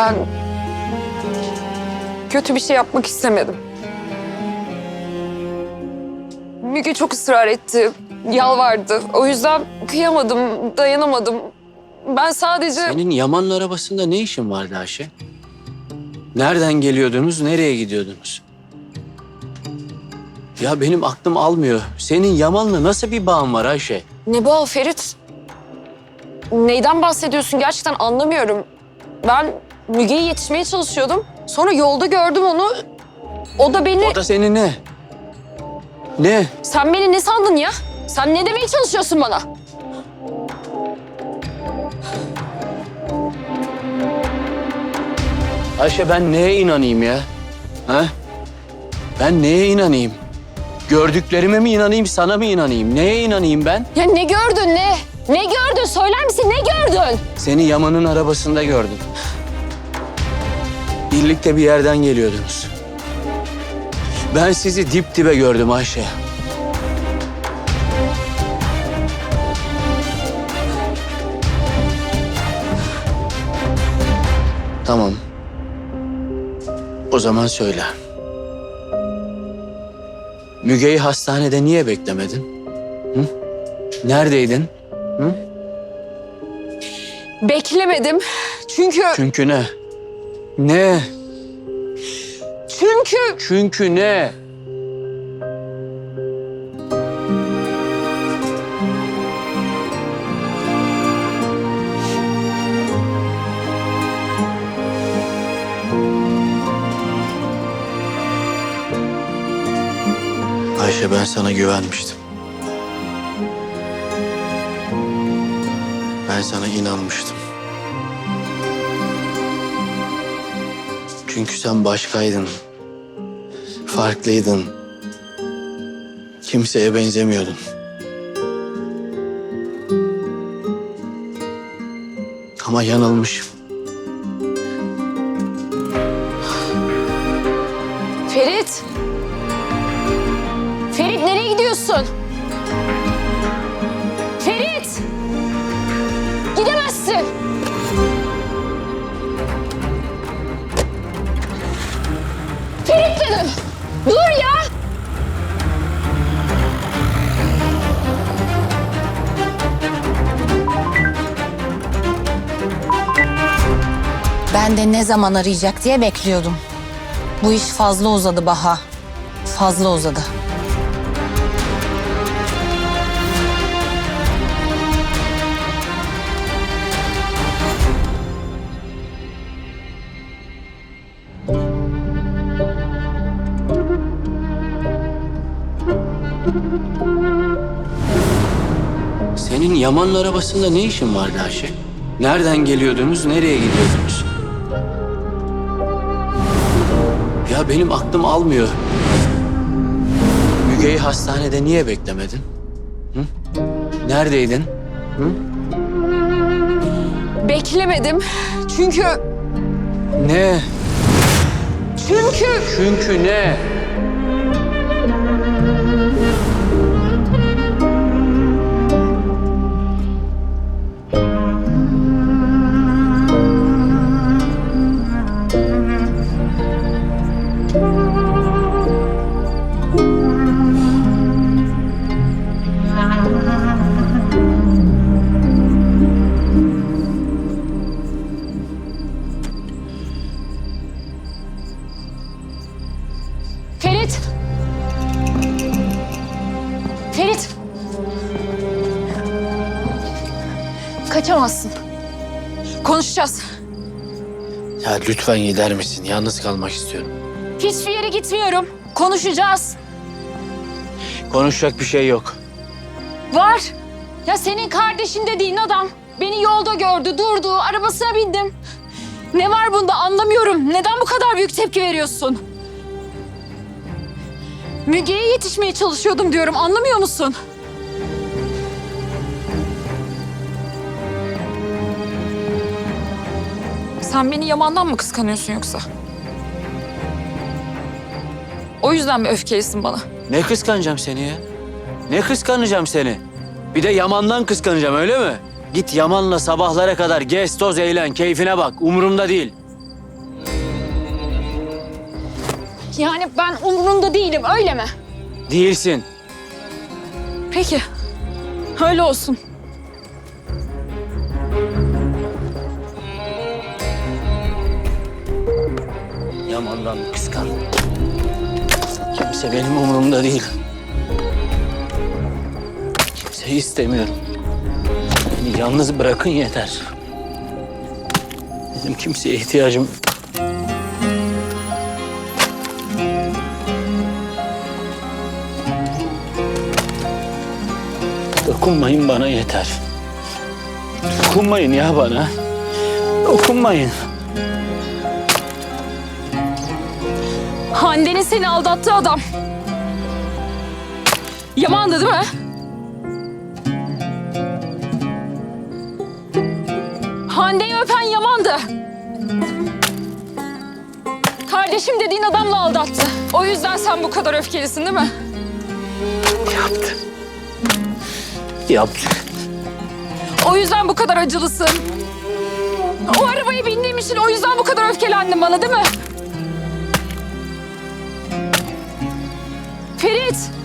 Ben kötü bir şey yapmak istemedim. Müge çok ısrar etti, yalvardı. O yüzden kıyamadım, dayanamadım. Ben sadece... Senin Yaman'ın arabasında ne işin vardı Ayşe? Nereden geliyordunuz, nereye gidiyordunuz? Ya benim aklım almıyor. Senin Yaman'la nasıl bir bağın var Ayşe? Ne bu Ferit? Neyden bahsediyorsun gerçekten anlamıyorum. Ben Müge'ye yetişmeye çalışıyordum. Sonra yolda gördüm onu. O da beni... O da senin ne? Ne? Sen beni ne sandın ya? Sen ne demeye çalışıyorsun bana? Ayşe ben neye inanayım ya? Ha? Ben neye inanayım? Gördüklerime mi inanayım, sana mı inanayım? Neye inanayım ben? Ya ne gördün ne? Ne gördün? Söyler misin ne gördün? Seni Yaman'ın arabasında gördüm. Birlikte bir yerden geliyordunuz. Ben sizi dip dibe gördüm Ayşe. Tamam. O zaman söyle. Müge'yi hastanede niye beklemedin? Hı? Neredeydin? Beklemedim. Çünkü... Çünkü ne? Ne? Çünkü... Çünkü ne? Ayşe ben sana güvenmiştim. Ben sana inanmıştım. Çünkü sen başkaydın. Farklıydın. Kimseye benzemiyordun. Ama yanılmışım. Ferit! Dur ya! Ben de ne zaman arayacak diye bekliyordum. Bu iş fazla uzadı Baha. Fazla uzadı. Yaman'ın arabasında ne işin vardı Ayşe? Nereden geliyordunuz, nereye gidiyordunuz? Ya benim aklım almıyor. Müge'yi hastanede niye beklemedin? Hı? Neredeydin? Beklemedim. Çünkü... Ne? Çünkü... Çünkü ne? Lütfen gider misin? Yalnız kalmak istiyorum. Hiçbir yere gitmiyorum. Konuşacağız. Konuşacak bir şey yok. Var. Ya senin kardeşin dediğin adam beni yolda gördü, durdu, arabasına bindim. Ne var bunda anlamıyorum. Neden bu kadar büyük tepki veriyorsun? Müge'ye yetişmeye çalışıyordum diyorum. Anlamıyor musun? Sen beni Yaman'dan mı kıskanıyorsun yoksa? O yüzden mi öfkelisin bana? Ne kıskanacağım seni ya? Ne kıskanacağım seni? Bir de Yaman'dan kıskanacağım öyle mi? Git Yaman'la sabahlara kadar gez toz eğlen keyfine bak umurumda değil. Yani ben umurunda değilim öyle mi? Değilsin. Peki. Öyle olsun. Yaman'dan kıskan. Kimse benim umurumda değil. Kimseyi istemiyorum. Beni yalnız bırakın yeter. Benim kimseye ihtiyacım Dokunmayın bana yeter. Dokunmayın ya bana. Dokunmayın. Hande'nin seni aldattığı adam. Yaman'dı değil mi? Hande'yi öpen Yaman'dı. Kardeşim dediğin adamla aldattı. O yüzden sen bu kadar öfkelisin değil mi? Yaptı. Yaptı. O yüzden bu kadar acılısın. O arabaya bindiğim için o yüzden bu kadar öfkelendin bana değil mi? Ferit!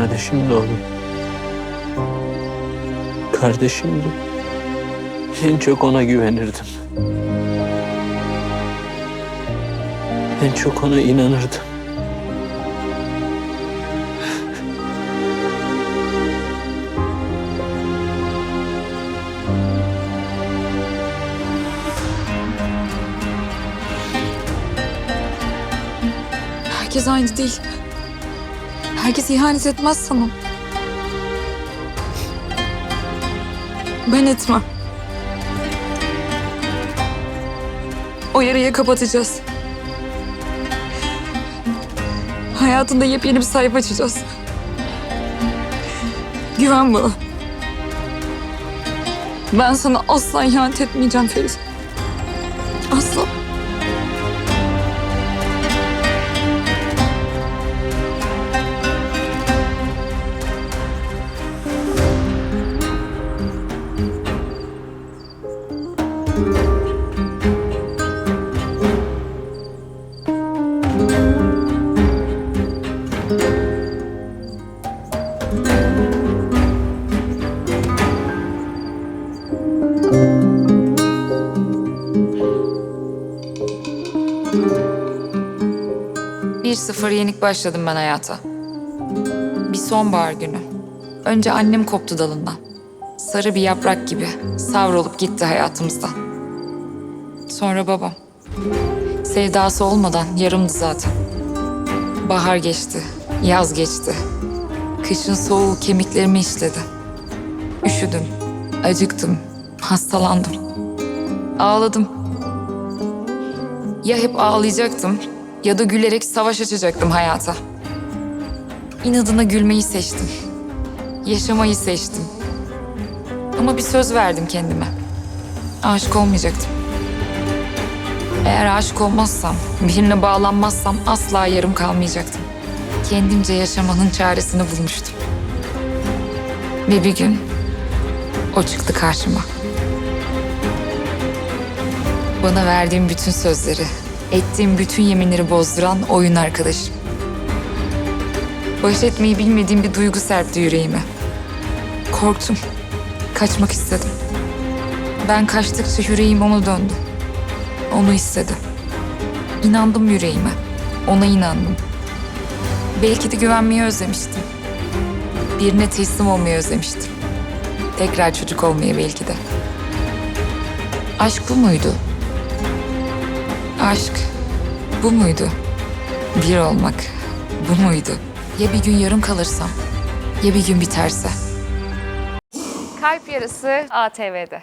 Kardeşim de oğlum. Kardeşimdi. En çok ona güvenirdim. En çok ona inanırdım. Herkes aynı değil. Herkes ihanet etmez sana. Ben etmem. O yarayı kapatacağız. Hayatında yepyeni bir sayfa açacağız. Güven bana. Ben sana asla ihanet etmeyeceğim Ferit. Asla. Bir sıfır yenik başladım ben hayata. Bir sonbahar günü. Önce annem koptu dalından. Sarı bir yaprak gibi savrulup gitti hayatımızdan. Sonra babam. Sevdası olmadan yarımdı zaten. Bahar geçti, yaz geçti. Kışın soğuğu kemiklerimi işledi. Üşüdüm, acıktım, hastalandım. Ağladım. Ya hep ağlayacaktım ya da gülerek savaş açacaktım hayata. İnadına gülmeyi seçtim. Yaşamayı seçtim. Ama bir söz verdim kendime. Aşık olmayacaktım. Eğer aşık olmazsam, birine bağlanmazsam asla yarım kalmayacaktım. Kendimce yaşamanın çaresini bulmuştum. Ve bir gün o çıktı karşıma. Bana verdiğim bütün sözleri, ettiğim bütün yeminleri bozduran oyun arkadaşım. Baş etmeyi bilmediğim bir duygu serpti yüreğime. Korktum. Kaçmak istedim. Ben kaçtıkça yüreğim ona döndü. Onu istedi. İnandım yüreğime. Ona inandım. Belki de güvenmeyi özlemiştim. Birine teslim olmayı özlemiştim. Tekrar çocuk olmayı belki de. Aşk bu muydu? Aşk bu muydu? Bir olmak bu muydu? Ya bir gün yarım kalırsam? Ya bir gün biterse? Kalp Yarısı ATV'de.